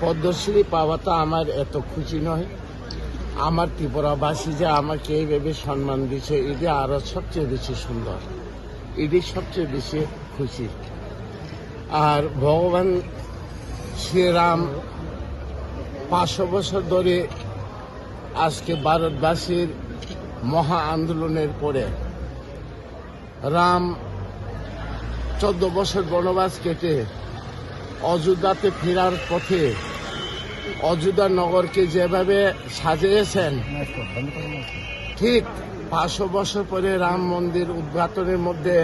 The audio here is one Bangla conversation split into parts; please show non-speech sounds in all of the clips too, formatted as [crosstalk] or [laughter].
পদ্মশ্রী পাওয়াটা আমার এত খুশি নয়। আমার ত্রিপুরাবাসী যে আমাকে এইভাবে সম্মান দিচ্ছে এটি আরও সবচেয়ে বেশি সুন্দর। এটি সবচেয়ে বেশি খুশি। আর ভগবান শ্রীরাম পাঁচশো বছর ধরে আজকে ভারতবাসীর মহা আন্দোলনের পরে রাম চোদ্দ বছর বনবাস কেটে অযোধ্যাতে ফেরার পথে অযোধ্যা নগরকে যেভাবে সাজিয়েছেন, ঠিক পাঁচশো বছর পরে রাম মন্দির উদ্ঘাটনের মধ্যে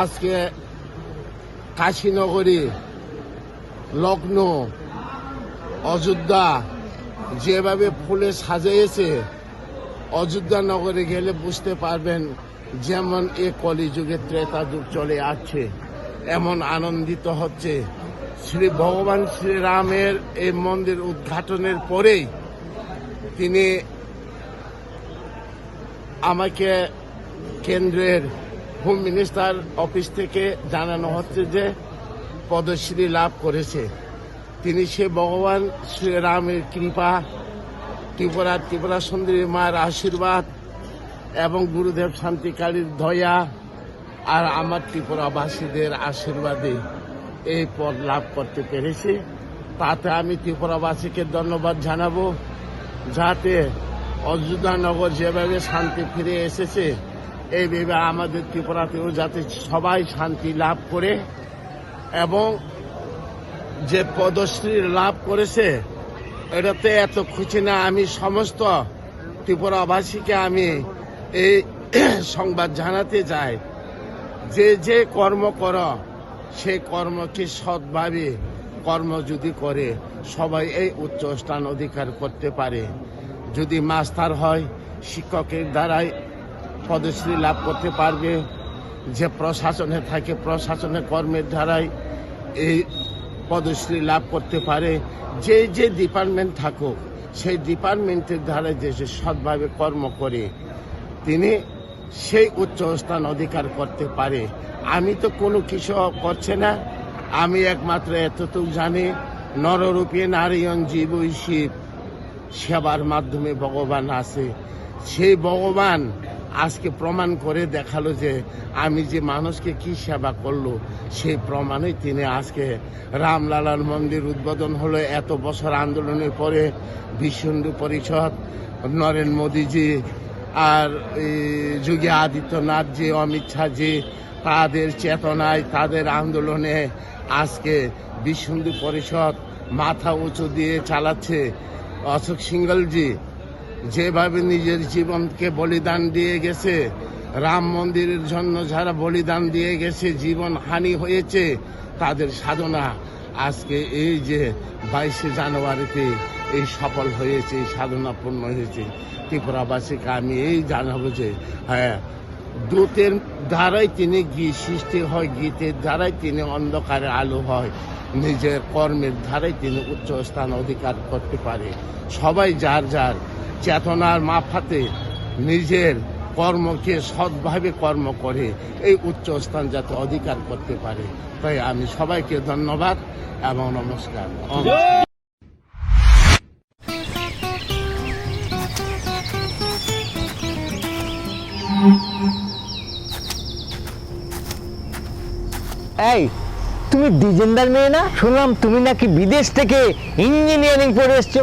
আজকে কাশীনগরী লখনৌ অযোধ্যা যেভাবে ফুলে সাজিয়েছে, অযোধ্যা নগরে গেলে বুঝতে পারবেন যেমন এ কলিযুগে ত্রেতা যুগ চলে আসছে, এমন আনন্দিত হচ্ছে। শ্রী ভগবান শ্রীরামের এই মন্দির উদ্ঘাটনের পরেই তিনি আমাকে কেন্দ্রের হোম মিনিস্টার অফিস থেকে জানানো হচ্ছে যে পদশ্রী লাভ করেছে। তিনি সে ভগবান শ্রীরামের কৃপা, ত্রিপুরা ত্রিপুরা সুন্দরী মায়ের আশীর্বাদ এবং গুরুদেব শান্তিকারীর দয়া আর আমার ত্রিপুরাবাসীদের আশীর্বাদে এই পদ লাভ করতে পেরেছি। তাতে আমি ত্রিপুরাবাসীকে ধন্যবাদ জানাব। যাতে অযোধ্যা নগর যেভাবে শান্তি ফিরে এসেছে, এইভাবে আমাদের ত্রিপুরাতেও যাতে সবাই শান্তি লাভ করে এবং যে পদশ্রী লাভ করেছে, এটাতে এত খুশি না আমি সমস্ত ত্রিপুরাবাসীকে আমি এই [clears throat] সংবাদ জানাতে চাই। যে যে কর্ম কর সেই কর্মকে সৎভাবে কর্ম যদি করে, সবাই এই উচ্চ স্থান অধিকার করতে পারে। যদি মাস্টার হয়, শিক্ষকের দ্বারাই পদশ্রী লাভ করতে পারবে। যে প্রশাসনে থাকে প্রশাসনের কর্মের দ্বারাই এই পদশ্রী লাভ করতে পারে। যে যে ডিপার্টমেন্ট থাকুক, সেই ডিপার্টমেন্টের দ্বারা যে যে সৎভাবে কর্ম করে, তিনি সেই উচ্চ স্থান অধিকার করতে পারে। আমি তো কোনো কিছু করছে না। আমি একমাত্র এতটুকু জানি, নররূপে নারায়ণ জীব শিব সেবার মাধ্যমে ভগবান আছে। সেই ভগবান আজকে প্রমাণ করে দেখাল যে আমি যে মানুষকে কি সেবা করল, সেই প্রমাণে তিনি আজকে রামলালার মন্দির উদ্বোধন হলো। এত বছর আন্দোলনের পরে হিন্দু পরিষদ নরেন্দ্র মোদীজি আর এই আদিত্যনাথ যে, অমিত শাহজি তাদের চেতনায়, তাদের আন্দোলনে আজকে বিশ্ব হিন্দু পরিষদ মাথা উঁচু দিয়ে চালাচ্ছে। অশোক সিঙ্গলজি যেভাবে নিজের জীবনকে বলিদান দিয়ে গেছে, রাম মন্দিরের জন্য যারা বলিদান দিয়ে গেছে, জীবন হানি হয়েছে, তাদের সাধনা আজকে এই যে বাইশে জানুয়ারিতে এই সফল হয়েছে সাধনা হয়েছে ত্রিপুরাবাসীকে আমি এই জানাব যে হ্যাঁ দূতের দ্বারাই তিনি গীত সৃষ্টি হয়, গীতের দ্বারাই তিনি অন্ধকারে আলো হয়, নিজের কর্মের দ্বারাই তিনি উচ্চ স্থান অধিকার করতে পারে। সবাই যার যার চেতনার মাফাতে নিজের কর্মকে সৎভাবে কর্ম করে এই উচ্চ স্থান যাতে অধিকার করতে পারে। তাই আমি সবাইকে ধন্যবাদ এবং নমস্কার। এই, তুমি ডিজেন্দার মেয়ে না? শুনলাম তুমি নাকি বিদেশ থেকে ইঞ্জিনিয়ারিং পড়ে এসছো।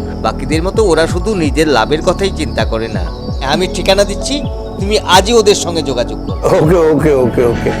বাকিদের মতো ওরা শুধু নিজের লাভের কথাই চিন্তা করে না। আমি ঠিকানা দিচ্ছি, তুমি আজই ওদের সঙ্গে যোগাযোগ করো। ওকে ওকে ওকে ওকে।